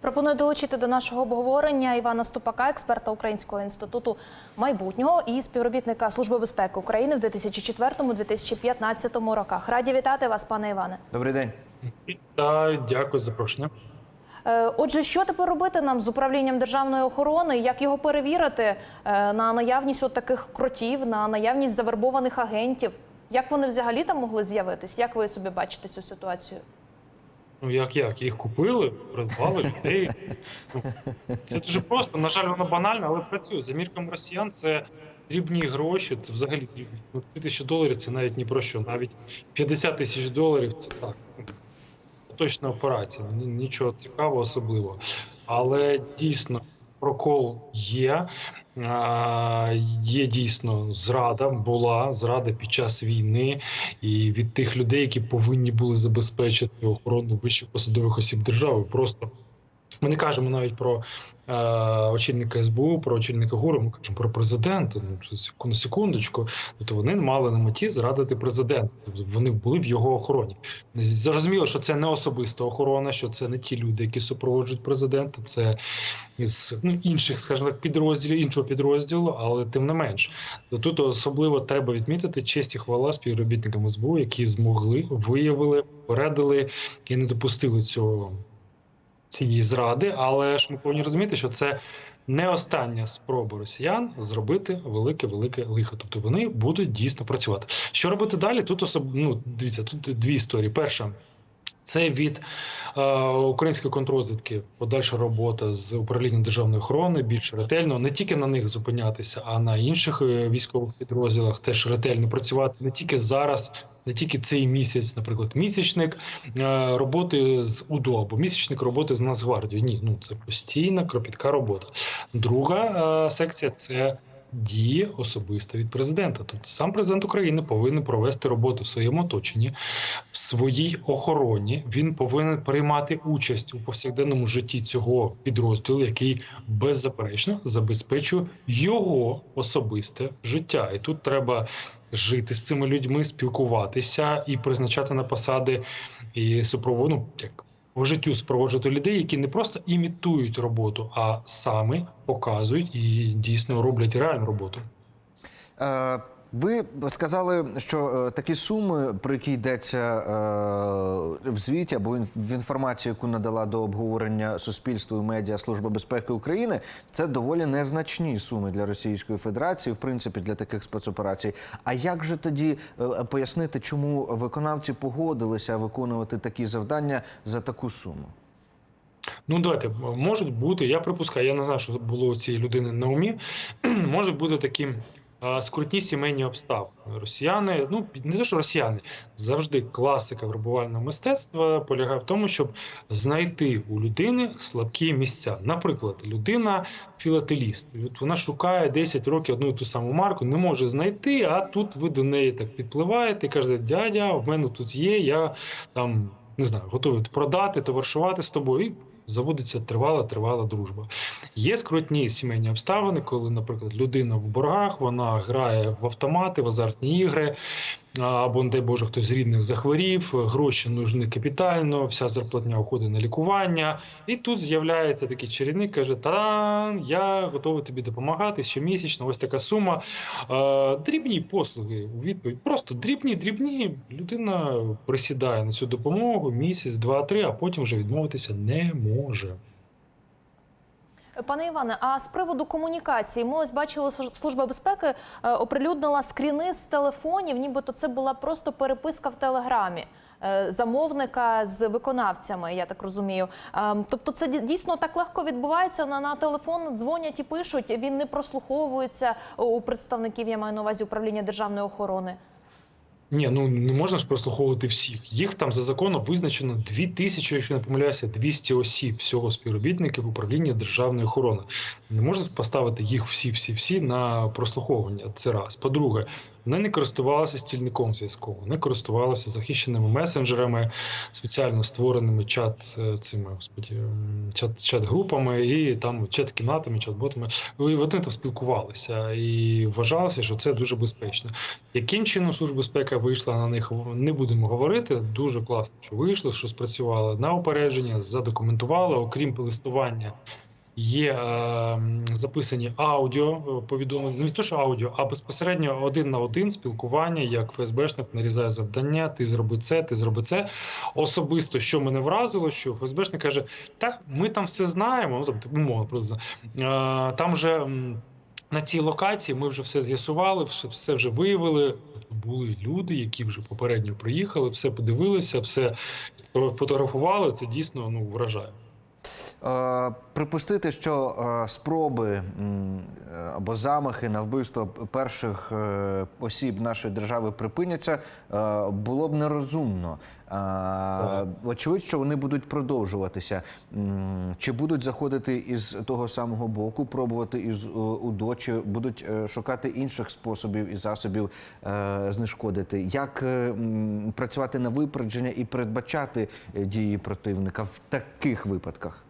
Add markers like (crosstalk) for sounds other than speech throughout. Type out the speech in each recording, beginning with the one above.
Пропоную долучити до нашого обговорення Івана Ступака, експерта Українського інституту майбутнього і співробітника Служби безпеки України в 2004-2015 роках. Раді вітати вас, пане Іване. Добрий день. Та дякую за запрошення. Е, Отже, що тепер робити нам з управлінням державної охорони? Як його перевірити е, на наявність от таких кротів, на наявність завербованих агентів? Як вони взагалі там могли з'явитись? Як ви собі бачите цю ситуацію? Ну як як? Їх купили, придбали людей. Ну, Це дуже просто. На жаль, воно банально, але працює. За мірками росіян це дрібні гроші, це взагалі дрібні. Ну, 3 тисячі доларів це навіть ні про що. Навіть 50 тисяч доларів це так. ну, Точна операція, ні- нічого цікавого особливого. Але дійсно прокол є. Є дійсно зрада, була зрада під час війни, і від тих людей, які повинні були забезпечити охорону вищих посадових осіб держави. Просто ми не кажемо навіть про е, очільника СБУ, про очільника ГУРу, ми кажемо про президента. Ну секунду, секундочку. Тобто вони мали на меті зрадити президента. Тобто вони були в його охороні. Зрозуміло, що це не особиста охорона, що це не ті люди, які супроводжують президента. Це з ну, інших, скажімо так, підрозділів, іншого підрозділу, але тим не менш. Тут особливо треба відмітити честь і хвала співробітникам СБУ, які змогли, виявили, попередили і не допустили цього цієї зради. Але ж ми повинні розуміти, що це не остання спроба росіян зробити велике велике лихо. Тобто вони будуть дійсно працювати. Що робити далі? Тут особ... ну, дивіться, тут дві історії. Перша. Це від е, української контррозвідки подальша робота з управлінням державної охорони більш ретельно, не тільки на них зупинятися, а на інших е, військових підрозділах теж ретельно працювати не тільки зараз, не тільки цей місяць, наприклад, місячник е, роботи з УДО або місячник роботи з Нацгвардією. Ні, ну це постійна кропітка робота. Друга е, секція це дії особисто від президента. Тобто сам президент України повинен провести роботу в своєму оточенні, в своїй охороні. Він повинен приймати участь у повсякденному житті цього підрозділу, який беззаперечно забезпечує його особисте життя. І тут треба жити з цими людьми, спілкуватися і призначати на посади і супроводу. Ну, як по життю супроводжувати людей, які не просто імітують роботу, а саме показують і дійсно роблять реальну роботу. Е, Ви сказали, що е, такі суми, про які йдеться е, в звіті або в інформації, яку надала до обговорення суспільству і медіа Служба безпеки України, це доволі незначні суми для Російської Федерації, в принципі, для таких спецоперацій. А як же тоді е, пояснити, чому виконавці погодилися виконувати такі завдання за таку суму? Ну, давайте можуть бути. Я припускаю, я не знаю, що було у цієї людини на умі. (clears throat) Можуть бути такі скрутні сімейні обставини. Росіяни, ну не те, що росіяни, завжди класика вербувального мистецтва полягає в тому, щоб знайти у людини слабкі місця. Наприклад, людина філателіст. Вона шукає 10 років одну і ту саму марку, не може знайти. А тут ви до неї так підпливаєте і кажете, дядя, в мене тут є, я там не знаю, готовий продати, товаришувати з тобою. І заводиться тривала, тривала дружба. Є скрутні сімейні обставини, коли, наприклад, людина в боргах, вона грає в автомати, в азартні ігри, або, не дай Боже, хтось з рідних захворів, гроші нужні капітально, вся зарплатня уходить на лікування. І тут з'являється такий чарівник, каже: Та я готовий тобі допомагати щомісячно, ось така сума. Дрібні послуги у відповідь. Просто дрібні, дрібні. Людина присідає на цю допомогу місяць, два, три, а потім вже відмовитися не може. Пане Іване, а з приводу комунікації, ми ось бачили, Служ- служба безпеки е, оприлюднила скріни з телефонів, нібито це була просто переписка в телеграмі. е, Замовника з виконавцями, я так розумію. Ем, Тобто, це ді- дійсно так легко відбувається. На, на телефон дзвонять і пишуть. Він не прослуховується у представників. Я маю на увазі управління державної охорони. Ні, ну не можна ж прослуховувати всіх. Їх там за законом визначено 2000, якщо не помиляюся, 200 осіб всього співробітників управління державної охорони. Не можна поставити їх всі, всі, всі на прослуховування. Це раз. По-друге, Вони не користувалися стільником зв'язково, не користувалися захищеними месенджерами, спеціально створеними чат е, цими господі, чат, чат групами і там чат-кімнатами, чат-ботами. І вони там спілкувалися і вважалося, що це дуже безпечно. Яким чином Служба безпеки вийшла на них, не будемо говорити. Дуже класно, що вийшло, що спрацювало на упередження, задокументували, окрім листування. Є е, записані аудіо е, повідомлення, не то, що аудіо, а безпосередньо один на один спілкування, як ФСБшник нарізає завдання, ти зроби це, ти зроби це. Особисто, що мене вразило, що ФСБшник каже: та ми там все знаємо, ну типу, умовно просто е, там же. На цій локації ми вже все з'ясували, все, все вже виявили. Були люди, які вже попередньо приїхали, все подивилися, все фотографували. Це дійсно ну вражає. Е, Припустити, що е, спроби або замахи на вбивство перших е, осіб нашої держави припиняться, було б нерозумно. Очевидь, що вони будуть продовжуватися. Чи будуть заходити із того самого боку, пробувати із УДО, чи будуть шукати інших способів і засобів знешкодити? Як працювати на випередження і передбачати дії противника в таких випадках?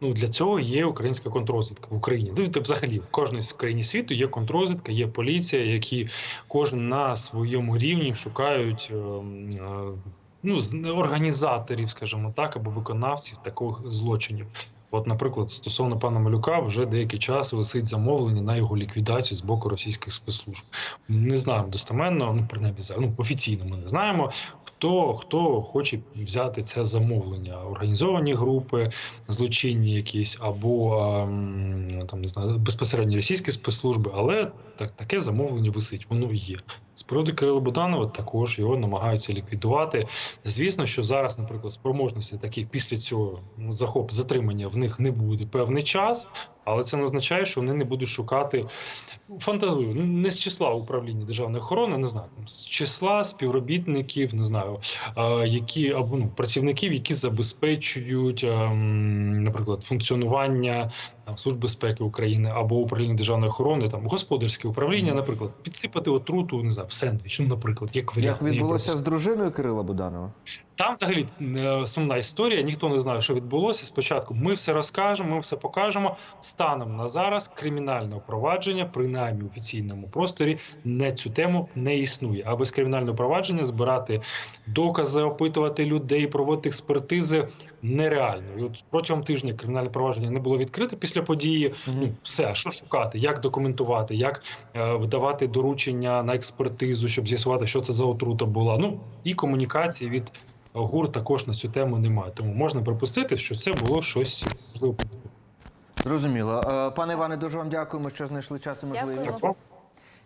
Ну для цього є українська контрозвідка в Україні. Ну, та взагалі в кожній країні світу є контрозвідка, є поліція, які кожен на своєму рівні шукають. ем, е, Ну, організаторів, скажімо так, або виконавців таких злочинів. От, наприклад, стосовно пана Малюка, вже деякий час висить замовлення на його ліквідацію з боку російських спецслужб. Не знаємо достеменно, ну принаймні ну, офіційно ми не знаємо. Хто хто хоче взяти це замовлення? Організовані групи, злочинні якісь, або там не знаю, безпосередньо російські спецслужби, але так, таке замовлення висить, воно є. З приводу Кирила Буданова також його намагаються ліквідувати. Звісно, що зараз, наприклад, спроможності таких після цього ну, захоп затримання в них не буде певний час, але це не означає, що вони не будуть шукати фантазую, ну, не з числа управління державної охорони, не знаю, з числа співробітників, не знаю, які або ну, працівників, які забезпечують, ем, наприклад, функціонування там, Служби безпеки України або управління державної охорони, там господарське управління, наприклад, підсипати отруту, не знаю, в сендвіч, ну, наприклад, як варіант. Як відбулося з дружиною Кирила Буданова? там взагалі е, сумна історія. Ніхто не знає, що відбулося. Спочатку ми все розкажемо, ми все покажемо. Станом на зараз кримінальне провадження, принаймні в офіційному просторі, не цю тему не існує. А без кримінального провадження збирати докази, опитувати людей, проводити експертизи нереально. І от протягом тижня кримінальне провадження не було відкрите після події. Ну все, що шукати, як документувати, як е, видавати доручення на експертизу, щоб з'ясувати, що це за отрута була. Ну і комунікації від ГУР також на цю тему немає. Тому можна припустити, що це було щось можливо. Зрозуміло. Е, Пане Іване, дуже вам дякуємо, що знайшли час і можливість.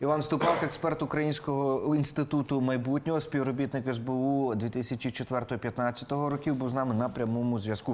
Іван Ступак, експерт Українського інституту майбутнього, співробітник СБУ 2004-2015 років, був з нами на прямому зв'язку.